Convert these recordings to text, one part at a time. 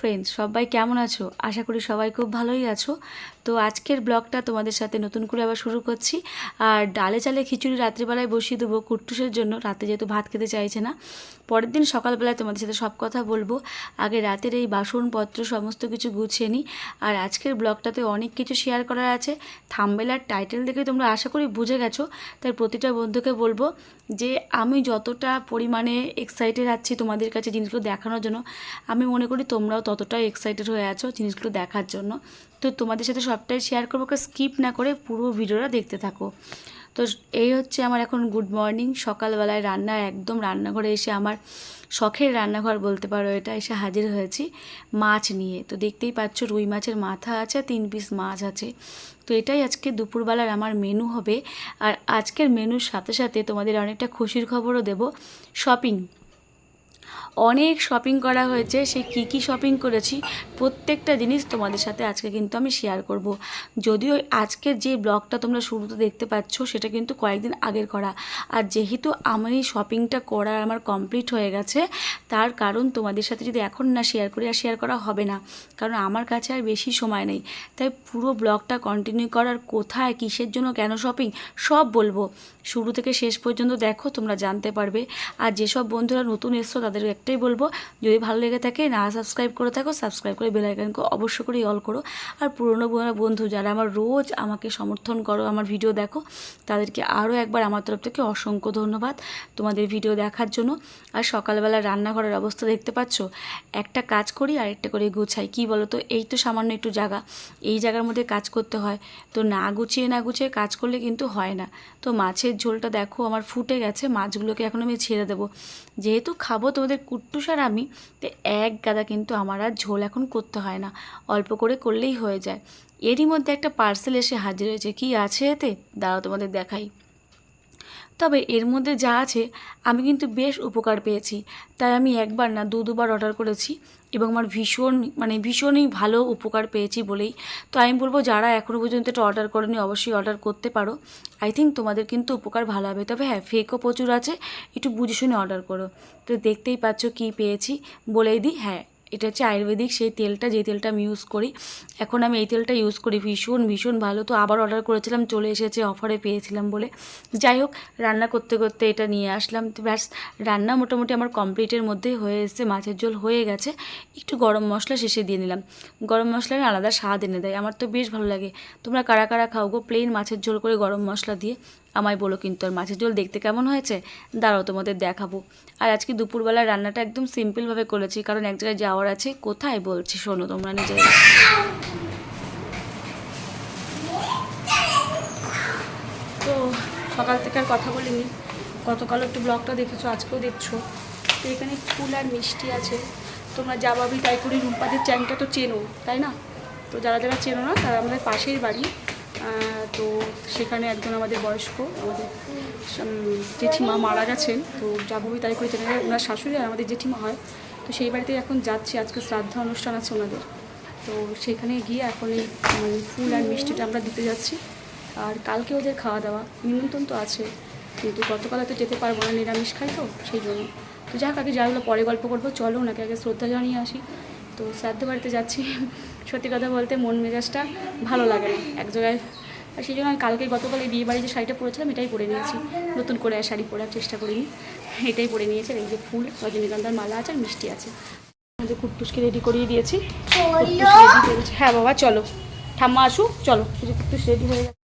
Friends সবাই কেমন আছো? আশা করি সবাই খুব ভালোই আছো। তো আজকের ব্লগটা তোমাদের সাথে নতুন করে আবার শুরু করছি। আর ডালে চালে খিচুড়ি রাত্রিবেলায় বসিয়ে দেবো কুট্টুসের জন্য, রাতে যেহেতু ভাত খেতে চাইছে না। পরের দিন সকালবেলায় তোমাদের সাথে সব কথা বলব। আগে রাতের এই বাসনপত্র সমস্ত কিছু গুছিয়ে নিই। আর আজকের ব্লগটাতে অনেক কিছু শেয়ার করার আছে। থাম্বেল আর টাইটেল দেখে তোমরা আশা করি বুঝে গেছো। তাই প্রতিটা বন্ধুকে বলব যে, আমি যতটা পরিমাণে এক্সাইটেড আছি তোমাদের কাছে জিনিসগুলো দেখানোর জন্য, আমি মনে করি তোমরাও ততটাই এক্সাইটেড হয়ে আছো জিনিসগুলো দেখার জন্য। তো তোমাদের সাথে সবটাই শেয়ার করব স্কিপ না করে পুরো ভিডিওটা দেখতে থাকো। তো এই হচ্ছে আমার এখন গুড মর্নিং সকালবেলায় রান্না, একদম রান্নাঘরে এসে আমার শখের রান্নাঘর বলতে পারো এটা, এসে হাজির হয়েছি মাছ নিয়ে। তো দেখতেই পাচ্ছ রুই মাছের মাথা আছে তিন পিস মাছ আছে। তো এটাই আজকে দুপুরবেলার আমার মেনু হবে। আর আজকের মেনুর সাথে সাথে তোমাদের অনেকটা খুশির খবরও দেব। শপিং অনেক শপিং করা হয়েছে। সেই কী কী শপিং করেছি, প্রত্যেকটা জিনিস তোমাদের সাথে আজকে কিন্তু আমি শেয়ার করব। যদিও আজকের যে ব্লগটা তোমরা শুরুতে দেখতে পাচ্ছ, সেটা কিন্তু কয়েকদিন আগের করা। আর যেহেতু আমার এই শপিংটা করা আমার কমপ্লিট হয়ে গেছে, তার কারণ তোমাদের সাথে যদি এখন না শেয়ার করি, আর শেয়ার করা হবে না। কারণ আমার কাছে আর বেশি সময় নেই। তাই পুরো ব্লগটা কন্টিনিউ করার কোথায়, কিসের জন্য, কেন শপিং সব বলব। শুরু থেকে শেষ পর্যন্ত দেখো, তোমরা জানতে পারবে। আর যেসব বন্ধুরা নতুন এসছো তাদের একটাই বলব। যদি ভালো লেগে থাকে, না সাবস্ক্রাইব করে থাকো সাবস্ক্রাইব করে বেলাইকানকে অবশ্য করেই অল করো আর পুরনো বন্ধু যারা আমার রোজ আমাকে সমর্থন করো, আমার ভিডিও দেখো, তাদেরকে আরও একবার আমার তরফ থেকে অসংখ্য ধন্যবাদ তোমাদের ভিডিও দেখার জন্য। আর সকালবেলা রান্নাঘরের অবস্থা দেখতে পাচ্ছ? একটা কাজ করি আর একটা করে গুছাই। কি বলো তো এই তো সামান্য একটু জায়গা। এই জায়গার মধ্যে কাজ করতে হয়। তো না গুছিয়ে না গুছিয়ে কাজ করলে কিন্তু হয় না। তো মাছের ঝোলটা দেখো, আমার ফুটে গেছে। মাছগুলোকে এখন আমি ছেড়ে দেবো। যেহেতু খাব তোমাদের কুট্টুস আমি, তো এক গাদা কিন্তু আমার আর ঝোল এখন করতে হয় না, অল্প করে করলেই হয়ে যায়। এরই মধ্যে একটা পার্সেল এসে হাজির হয়েছে। কি আছে এতে? দাঁড়াও তোমাদের দেখাই। তবে এর মধ্যে যা আছে, আমি কিন্তু বেশ উপকার পেয়েছি। তাই আমি একবার না দু দুবার অর্ডার করেছি এবং আমার ভীষণ মানে ভীষণই ভালো উপকার পেয়েছি বলেই। তো আমি বলব, যারা এখনও পর্যন্ত এটা অর্ডার করেনি, অবশ্যই অর্ডার করতে পারো। আই থিঙ্ক তোমাদের কিন্তু উপকার ভালো হবে। তবে হ্যাঁ ফেকও প্রচুর আছে, একটু বুঝে শুনে অর্ডার করো। তো দেখতেই পাচ্ছ কী পেয়েছি বলেই দিই। হ্যাঁ এটা হচ্ছে আয়ুর্বেদিক, সেই তেলটা, যে তেলটা আমি ইউজ করি। এখন আমি এই তেলটা ইউজ করি ভীষণ ভীষণ ভালো। তো আবার অর্ডার করেছিলাম, চলে এসেছে অফারে পেয়েছিলাম বলে। যাই হোক, রান্না করতে করতে এটা নিয়ে আসলাম। তো ব্যাস, রান্না মোটামুটি আমার কমপ্লিটের মধ্যে হয়ে এসেছে, মাছের ঝোল হয়ে গেছে। একটু গরম মশলা শেষে দিয়ে নিলাম। গরম মশলার আলাদা স্বাদ এনে দেয়। আমার তো বেশ ভালো লাগে। তোমরা কারা কারা খাও গো? প্লেন মাছের ঝোল করে গরম মশলা দিয়ে। আমায় বলো কিন্তু আর মাছের ঝোল দেখতে কেমন হয়েছে? দাঁড়াও তোমাদের দেখাবো। আর আজকে দুপুরবেলা রান্নাটা একদম সিম্পলভাবে করেছি, কারণ এক জায়গায় যাওয়ার আছে, কোথায় বলছি শোনো তোমরা নিজেরা। তো সকাল থেকে আর কথা বলিনি। গতকাল একটু ব্লগটা দেখেছ, আজকেও দেখছ। তো এখানে ফুল আর মিষ্টি আছে। তোমরা যা তাই করে রূপাদের চ্যাংটা তো চেনো, তাই না? তো যারা যারা চেনো না, তারা আমাদের পাশের বাড়ি। তো সেখানে একজন আমাদের বয়স্ক, আমাদের জেঠিমা মারা গেছেন, তো যা ভাবি তাই করে চেনে ওনার শাশুড়ি আর আমাদের জেঠিমা হয়। তো সেই বাড়িতে এখন যাচ্ছি, আজকে শ্রাদ্ধা অনুষ্ঠান আছে ওনাদের। তো সেখানে গিয়ে এখন এই ফুল আর মিষ্টিটা আমরা দিতে যাচ্ছি। আর কালকে ওদের খাওয়া দাওয়া, নিমন্ত্রণ তো আছে, কিন্তু গতকাল তো যেতে পারব না, নিরামিষ খাই তো, সেই জন্য। তো যাক, আগে যাগুলো পরে গল্প করব, চলো ওনাকে আগে শ্রদ্ধা জানিয়ে আসি। তো শ্রাদ্ধ বাড়িতে যাচ্ছি। সত্যি কথা বলতে মন মেজাজটা ভালো লাগে না এক জায়গায়। আর সেই জন্য আমি কালকে গতকাল এই বিয়েবাড়ি যে শাড়িটা পরেছিলাম এটাই পরে নিয়েছি। নতুন করে আর শাড়ি পরার চেষ্টা করিনি। এটাই পরে নিয়েছি। এই যে ফুল রজনীগন্ধার মালা আছে আর মিষ্টি আছে। আমাদের কুট্টুসকে রেডি করিয়ে দিয়েছি। হ্যাঁ বাবা চলো। ঠাম্মা আসুক চলো। কুট্টুস রেডি হয়ে গেছে।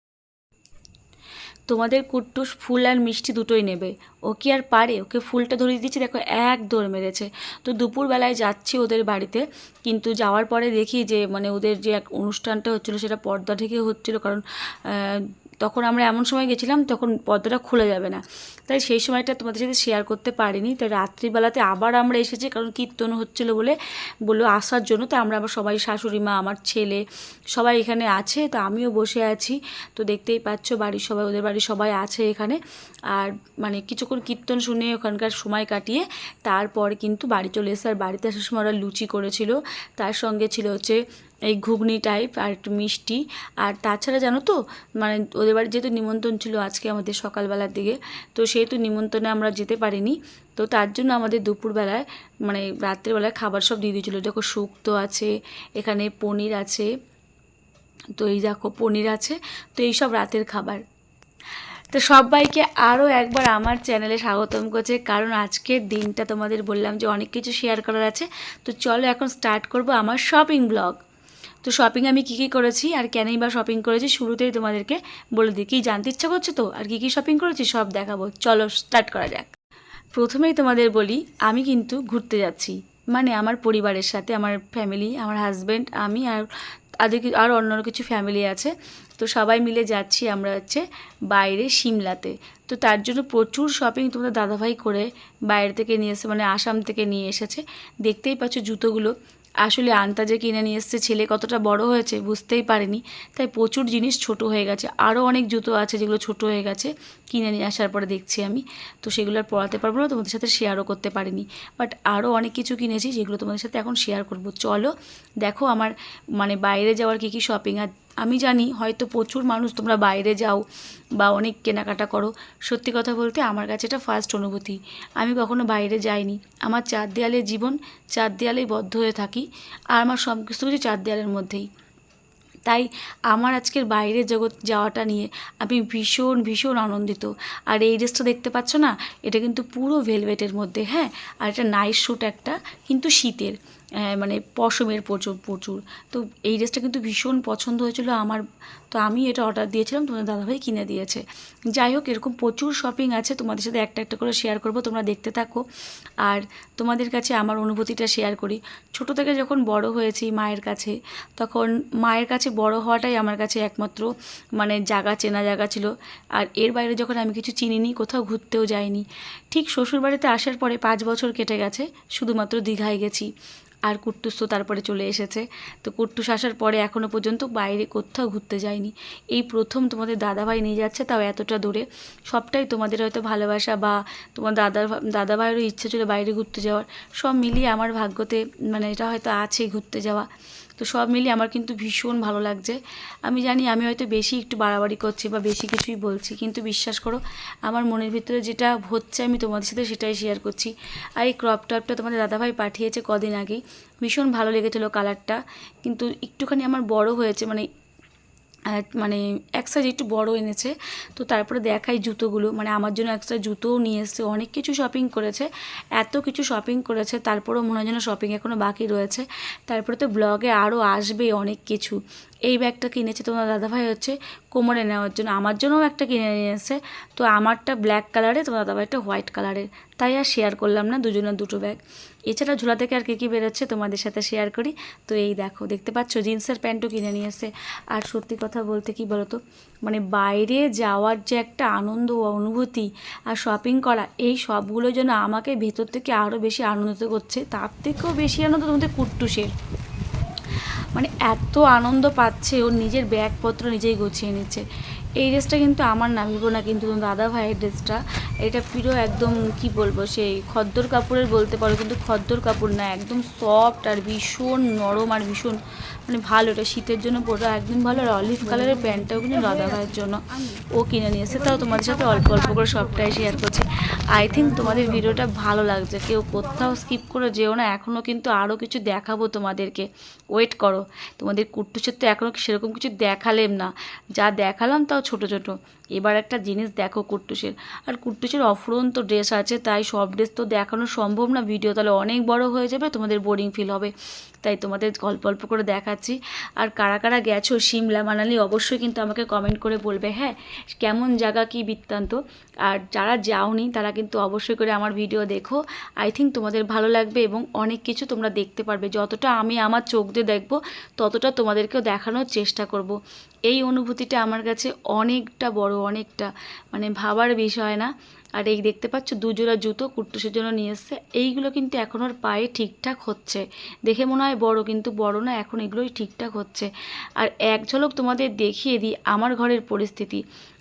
তোমাদের কুট্টুস ফুল আর মিষ্টি দুটোই নেবে। ও কি আর পারে? ওকে ফুলটা ধরিয়ে দিচ্ছি দেখো, এক দৌড় মেরেছে। তো দুপুরবেলায় যাচ্ছি ওদের বাড়িতে, কিন্তু যাওয়ার পরে দেখি যে মানে ওদের যে এক অনুষ্ঠানটা হচ্ছিল, সেটা পর্দা থেকে হচ্ছিল, কারণ তখন আমরা এমন সময় গেছিলাম, তখন পর্দাটা খুলে যাবে না। তাই সেই সময়টা তোমাদের সাথে শেয়ার করতে পারিনি। তাই রাত্রিবেলাতে আবার আমরা এসেছি, কারণ কীর্তন হচ্ছিল বলে বলল আসার জন্য। তো আমরা আবার সবাই, শাশুড়ি মা, আমার ছেলে সবাই এখানে আছে। তো আমিও বসে আছি। তো দেখতেই পাচ্ছ বাড়ির সবাই, ওদের বাড়ির সবাই আছে এখানে। আর মানে কিছুক্ষণ কীর্তন শুনে ওখানকার সময় কাটিয়ে তারপর কিন্তু বাড়ি চলে এসে আর বাড়িতে আসার সময় ওরা লুচি করেছিল। তার সঙ্গে ছিল হচ্ছে এই ঘুগনি টাইপ আর একটু মিষ্টি। আর তাছাড়া জানো তো মানে ওদের বাড়ি যেহেতু নিমন্ত্রণ ছিল আজকে আমাদের সকালবেলার দিকে, তো সেহেতু নিমন্ত্রণে আমরা যেতে পারিনি। তো তার জন্য আমাদের দুপুরবেলায় মানে রাত্রেবেলায় খাবার সব দিয়ে দিয়েছিলো। দেখো শুক্তো আছে, এখানে পনির আছে, তো এই দেখো পনির আছে, তো এই সব রাতের খাবার। তো সবাইকে আরও একবার আমার চ্যানেলে স্বাগতম করছে, কারণ আজকের দিনটা তোমাদের বললাম যে অনেক কিছু শেয়ার করার আছে। তো চলো এখন স্টার্ট করব আমার শপিং ব্লগ তো শপিং আমি কী কী করেছি আর কেনই বা শপিং করেছি শুরুতেই তোমাদেরকে বলে দিই। কী জানতে ইচ্ছা করছে তো? আর কী কী শপিং করেছি সব দেখাবো। চলো স্টার্ট করা যাক। প্রথমেই তোমাদের বলি, আমি কিন্তু ঘুরতে যাচ্ছি। মানে আমার পরিবারের সাথে, আমার ফ্যামিলি আমার হাজব্যান্ড আমি আর কি- আর অন্য কিছু ফ্যামিলি আছে। তো সবাই মিলে যাচ্ছি আমরা হচ্ছে বাইরে সিমলাতে। তো তার জন্য প্রচুর শপিং তোমাদের দাদাভাই করে বাইরে থেকে নিয়ে এসে মানে আসাম থেকে নিয়ে এসেছে। দেখতেই পাচ্ছ জুতোগুলো। আসলে আন্তাজে কিনে নিয়ে এসছে, ছেলে কতটা বড় হয়েছে বুঝতেই পারেনি। তাই প্রচুর জিনিস ছোট হয়ে গেছে। আরও অনেক জুতো আছে যেগুলো ছোট হয়ে গেছে, কিনে নিয়ে আসার পরে দেখছি আমি। তো সেগুলো আর পড়াতে পারব না, তোমাদের সাথে শেয়ারও করতে পারিনি। বাট আরও অনেক কিছু কিনেছি যেগুলো তোমাদের সাথে এখন শেয়ার করব। চলো, দেখো আমার মানে বাইরে যাওয়ার কী কী শপিং আর আমি জানি হয়তো প্রচুর মানুষ তোমরা বাইরে যাও বা অনেক কেনাকাটা করো। সত্যি কথা বলতে আমার কাছে এটা ফার্স্ট অনুভূতি। আমি কখনো বাইরে যাইনি। আমার চার দেয়ালের জীবন চার দেয়ালেই বদ্ধ হয়ে থাকি আর আমার সব কিছু কিছু চার দেয়ালের মধ্যেই। তাই আমার আজকের বাইরের জগৎ যাওয়াটা নিয়ে আমি ভীষণ ভীষণ আনন্দিত। আর এই ড্রেসটা দেখতে পাচ্ছ না? এটা কিন্তু পুরো ভেলভেটের মধ্যে হ্যাঁ? আর এটা নাইট শ্যুট একটা, কিন্তু শীতের। মানে পশমের প্রচুর প্রচুর। তো এই ড্রেসটা কিন্তু ভীষণ পছন্দ হয়েছিল আমার। তো আমি এটা অর্ডার দিয়েছিলাম, তোমাদের দাদাভাই কিনে দিয়েছে। যাই হোক, এরকম প্রচুর শপিং আছে, তোমাদের সাথে একটা একটা করে শেয়ার করব, তোমরা দেখতে থাকো। আর তোমাদের কাছে আমার অনুভূতিটা শেয়ার করি। ছোট থেকে যখন বড় হয়েছি মায়ের কাছে, তখন মায়ের কাছে বড় হওয়াটাই আমার কাছে একমাত্র মানে জায়গা, চেনা জায়গা ছিল। আর এর বাইরে যখন আমি কিছু চিনিনি, কোথাও ঘুরতেও যাইনি, ঠিক শ্বশুরবাড়িতে আসার পরে পাঁচ বছর কেটে গেছে, শুধুমাত্র দীঘায় গেছি। আর কুট্টুস তো তারপরে চলে এসেছে। তো কুট্টুস আসার পরে এখনও পর্যন্ত বাইরে কোথাও ঘুরতে যায়নি। এই প্রথম তোমাদের দাদাভাই নিয়ে যাচ্ছে তাও এতটা দূরে। সবটাই তোমাদের হয়তো ভালোবাসা বা তোমার দাদা, দাদাভাইয়েরও ইচ্ছে ছিল বাইরে ঘুরতে যাওয়ার। সব মিলিয়ে আমার ভাগ্যতে মানে এটা হয়তো আছে ঘুরতে যাওয়া। তো সব মিলিয়ে আমার কিন্তু ভীষণ ভালো লাগছে। আমি জানি আমি হয়তো বেশি একটু বাড়াবাড়ি করছি বা বেশি কিছুই বলছি, কিন্তু বিশ্বাস করো, আমার মনের ভিতরে যেটা হচ্ছে আমি তোমাদের সাথে সেটাই শেয়ার করছি। আর এই ক্রপ টপটা তোমাদের দাদাভাই পাঠিয়েছে কদিন আগেই। ভীষণ ভালো লেগেছিলো কালারটা কিন্তু একটুখানি আমার বড় হয়েছে মানে মানে এক সাইজ একটু বড় এনেছে, তো তারপরে দেখাই জুতোগুলো। মানে আমার জন্য এক সাইজ জুতোও নিয়ে এসছে, অনেক কিছু শপিং করেছে, এত কিছু শপিং করেছে, তারপরেও মনে হয় যেন শপিং এখনও বাকি রয়েছে। তারপরে তো ব্লগে আরও আসবে অনেক কিছু। এই ব্যাগটা কিনেছে তোমার দাদাভাই হচ্ছে কোমরে নেওয়ার জন্য। আমার জন্যও একটা কিনে নিয়ে এসেছে। তো আমারটা ব্ল্যাক কালারে তোমার দাদাভাইটা হোয়াইট কালারের তাই আর শেয়ার করলাম না, দুজনের দুটো ব্যাগ এছাড়া ঝোলা থেকে আর কী কী বেরোচ্ছে তোমাদের সাথে শেয়ার করি। তো এই দেখো, দেখতে পাচ্ছ, জিন্সের প্যান্টও কিনে নিয়ে এসে আর সত্যি কথা বলতে কি বলতো মানে বাইরে যাওয়ার যে একটা আনন্দ অনুভূতি আর শপিং করা, এই সবগুলো যেন আমাকে ভেতর থেকে আরও বেশি আনন্দিত করছে, তার থেকেও বেশি আনন্দ তোমাদের কুট্টুসের। মানে এত আনন্দ পাচ্ছে ওর নিজের ব্যাগপত্র নিজেই গুছিয়ে নিচ্ছে। এই ড্রেসটা কিন্তু আমার না, ভিভো না, কিন্তু দাদা ভাইয়ের ড্রেসটা। এটা পুরো একদম কি বলব, সেই খদ্দর কাপড়ের বলতে পারো, কিন্তু খদ্দর কাপড় না, একদম সফট আর ভীষণ নরম আর ভীষণ মানে ভালো। এটা শীতের জন্য পুরো একদম ভালো, আর অলিভ কালারের প্যান্টটাও কিন্তু দাদা ভাইয়ের জন্য ও কিনে নিয়েছে। তাও তোমাদের সাথে অল্প অল্প করে সবটাই শেয়ার করছে। আই থিঙ্ক তোমাদের ভিডিওটা ভালো লাগছে। কেউ কোথাও স্কিপ করে যেও না এখনও কিন্তু আরও কিছু দেখাবো তোমাদেরকে। ওয়েট করো। তোমাদের কুট্টুসের তো এখনও সেরকম কিছু দেখালেম না। যা দেখালাম তাও ছোট ছোট। এবার একটা জিনিস দেখো কুট্টুসের। আর কুট্টুসের অফুরন্ত ড্রেস আছে, তাই সব ড্রেস তো দেখানো সম্ভব না। ভিডিও তাহলে অনেক বড় হয়ে যাবে, তোমাদের বোরিং ফিল হবে। তাই তোমাদের গল্প অল্প করে দেখাচ্ছি। আর কারা কারা গেছো সিমলা মানালি অবশ্যই কিন্তু আমাকে কমেন্ট করে বলবে হ্যাঁ? কেমন জায়গা, কি বৃত্তান্ত? আর যারা যাওনি, তারা কিন্তু অবশ্যই করে আমার ভিডিও দেখো। আই থিঙ্ক তোমাদের ভালো লাগবে এবং অনেক কিছু তোমরা দেখতে পারবে। যতটা আমি আমার চোখ দিয়ে দেখব, ততটা তোমাদেরকেও দেখানোর চেষ্টা করব। এই অনুভূতিটা আমার কাছে অনেকটা বড়, অনেকটা। মানে ভাবার বিষয় না। আর এই দেখতে পাচ্ছ দুজোড়া জুতো কুট্টুসের জন্য নিয়ে এসছে। এইগুলো কিন্তু এখন ওর পায়ে ঠিকঠাক হচ্ছে। দেখে মনে হয় বড়, কিন্তু বড় না, এখন এগুলোই ঠিকঠাক হচ্ছে। আর এক ঝলক তোমাদের দেখিয়ে দিই আমার ঘরের পরিস্থিতি।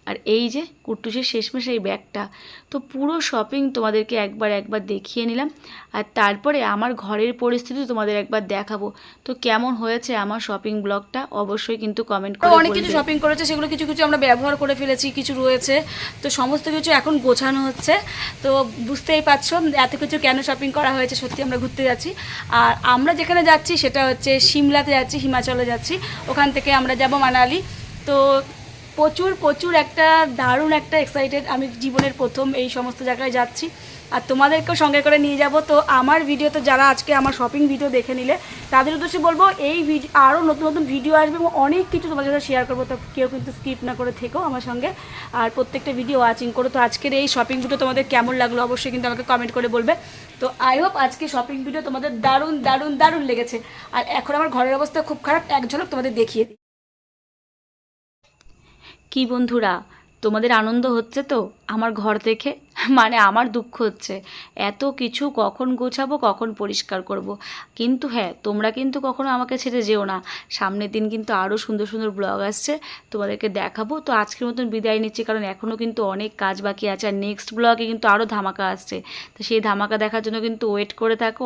আর এই যে কুট্টুসের শেষমেশ এই ব্যাগটা তো পুরো শপিং তোমাদেরকে একবার একবার দেখিয়ে নিলাম। আর তারপরে আমার ঘরের পরিস্থিতি তোমাদের একবার দেখাবো। তো কেমন হয়েছে আমার শপিং ব্লগটা অবশ্যই কিন্তু কমেন্ট করে অনেক কিছু শপিং করেছে সেগুলো কিছু কিছু আমরা ব্যবহার করে ফেলেছি কিছু রয়েছে। তো সমস্ত কিছু এখন গোছানো হচ্ছে। তো বুঝতেই পারছ এত কিছু কেন শপিং করা হয়েছে সত্যি আমরা ঘুরতে যাচ্ছি। আর আমরা যেখানে যাচ্ছি সেটা হচ্ছে সিমলাতে যাচ্ছি হিমাচলে যাচ্ছি। ওখান থেকে আমরা যাব মানালি। তো প্রচুর প্রচুর একটা দারুণ একটা এক্সাইটেড আমি জীবনের প্রথম এই সমস্ত জায়গায় যাচ্ছি। আর তোমাদেরকেও সঙ্গে করে নিয়ে যাব। তো আমার ভিডিওতে যারা আজকে আমার শপিং ভিডিও দেখে নিলে, তাদের উদ্দেশ্যে বলব, এই ভিডিও আরও নতুন নতুন ভিডিও আসবে এবং অনেক কিছু তোমাদের সাথে শেয়ার করব। তো কেউ কিন্তু স্কিপ না করে থেকো আমার সঙ্গে। আর প্রত্যেকটা ভিডিও ওয়াচিং করো। তো আজকের এই শপিং ভিডিও তোমাদের কেমন লাগল অবশ্যই কিন্তু আমাকে কমেন্ট করে বলবে। তো আই হোপ আজকে শপিং ভিডিও তোমাদের দারুণ দারুণ দারুণ লেগেছে। আর এখন আমার ঘরের অবস্থা খুব খারাপ। এক ঝলক তোমাদের দেখিয়ে দিই। কি বন্ধুরা? তোমাদের আনন্দ হচ্ছে তো? আমার ঘর দেখে? মানে আমার দুঃখ হচ্ছে। এত কিছু কখন গোছাবো, কখন পরিষ্কার করব। কিন্তু হ্যাঁ তোমরা কিন্তু কখনো আমাকে ছেড়ে যেও না। সামনের দিন কিন্তু আরও সুন্দর সুন্দর ব্লগ আসছে, তোমাদেরকে দেখাবো। তো আজকের মতন বিদায় নিচ্ছি, কারণ এখনও কিন্তু অনেক কাজ বাকি আছে। আর নেক্সট ব্লগে কিন্তু আরও ধামাকা আসছে। তো সেই ধামাকা দেখার জন্য কিন্তু ওয়েট করে থাকো।